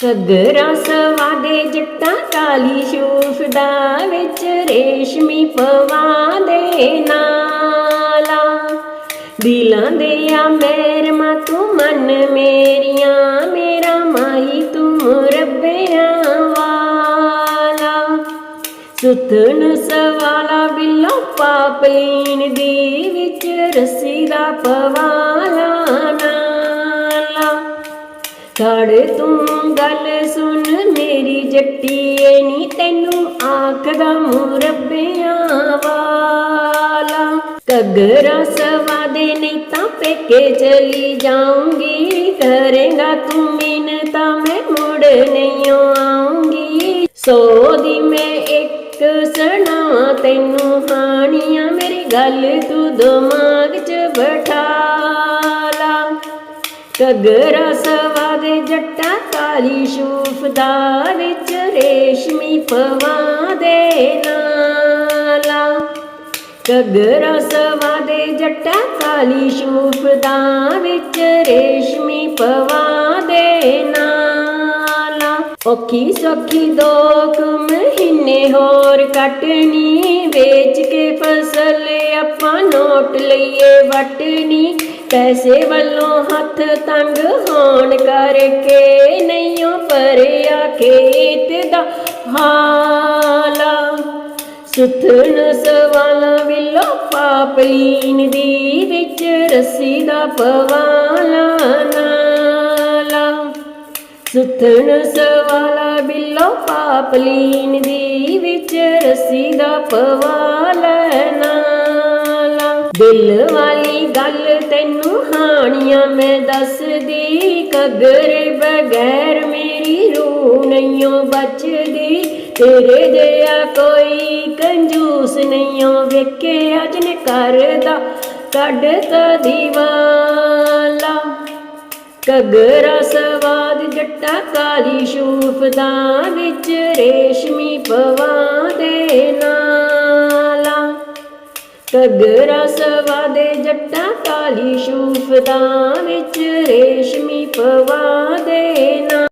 सद्रासवादे जट्टा काली शूफदा विच रेशमी पवादे सदवादे जाल सूफदािशमी मेर मा तू मन मेरिया मेरा माई तू रब्बेया वाला। सुथन सवाला बिल्लो पापलीन दी विच रसीदा पवाला ਕੜ ਤੂੰ ਗੱਲ ਸੁਣ, ਮੇਰੀ ਜੱਟੀਏ ਨੀ ਤੈਨੂੰ ਆਖਦਾ ਮੁਰੱਬਿਆਂ ਵਾਲਾ। ਕਗਰਾ ਸਵਾਦੇ ਨਹੀਂ ਤਾਂ ਪੇਕੇ ਚਲੀ ਜਾਊਂਗੀ। ਕਰੇਗਾ ਤੂੰ ਮੀਨ ਤਾਂ ਮੈਂ ਮੁੜ ਨਹੀਂ ਆਉਂਗੀ ਸੋ ਦੀ ਮੈਂ ਇੱਕ ਸੁਣਾਵਾਂ ਤੈਨੂੰ ਹਾਣੀਆਂ ਮੇਰੀ ਗੱਲ ਤੂੰ ਦਿਮਾਗ 'ਚ ਬਿਠਾ ਲਾ। ਕਗਰਾ ਦੇ ਜੱਟਾ ਕਾਲੀ ਸ਼ੂਫ ਦਾ ਵਿੱਚ ਰੇਸ਼ਮੀ ਪਵਾ ਦੇ ਨਾਲਾ। ਕਗਰਾ ਸਵਾਦੇ ਜੱਟਾ ਕਾਲੀ ਸ਼ੂਫ ਦਾ ਵਿੱਚ ਰੇਸ਼ਮੀ ਪਵਾ ਦੇ ਨਾਲਾ। ਔਖੀ ਸੌਖੀ ਦੋ ਕੁ ਮਹੀਨੇ ਹੋਰ ਕੱਟਣੀ, ਵੇਚ ਕੇ ਫਸਲ ਆਪਾਂ ਨੋਟ ਲਈਏ, ਵਟਣੀ। ਪੈਸੇ ਵੱਲੋਂ ਹੱਥ ਤੰਗ ਹੋਣ ਕਰਕੇ ਨਹੀਂਓ ਪਰਿਆ ਖੇਤ ਦਾ ਹਾਲਾ। ਸੁਥਣ ਸਵਾਲਾ ਵਿਲੋ ਪਾਪਲੀਨ ਦੀ ਵਿੱਚ ਰੱਸੀ ਦਾ ਪਵਾਲਾ ਨਾਲਾ। ਸੁਥਣ ਸਵਾਲਾ ਬਿੱਲੋ ਪਾਪਲੀਨ ਦੀ ਵਿੱਚ ਰੱਸੀ ਦਾ ਪਵਾਲਾ ਨਾਲਾ। ਦਿਲ ਵਾਲੀ ਗੱਲ ਤੈਨੂੰ ਹਾਣੀਆਂ ਮੈਂ ਦੱਸਦੀ ਕਗਰੇ ਬਗੈਰ ਮੇਰੀ ਰੂਹ ਨਹੀਂਓ ਬਚਦੀ। ਤੇਰੇ ਜਿਹਾ ਕੋਈ ਕੰਜੂਸ ਨਹੀਂਓ ਵੇਖੇ ਅਜ ਨੇ ਕਰਦਾ ਕੱਢ ਦੀਵਾਲਾ। ਕਗਰਾ ਸਵਾਦ ਜੱਟਾ ਕਾਲੀ ਸ਼ੂਫ ਦਾ ਵਿੱਚ ਰੇਸ਼ਮੀ ਪਵਾ ਕਗਰਾ ਸਵਾਦੇ ਜੱਟਾ ਕਾਲੀ ਸ਼ੂਫ ਦਾ ਵਿੱਚ ਰੇਸ਼ਮੀ ਪਵਾ ਦੇ ਨਾ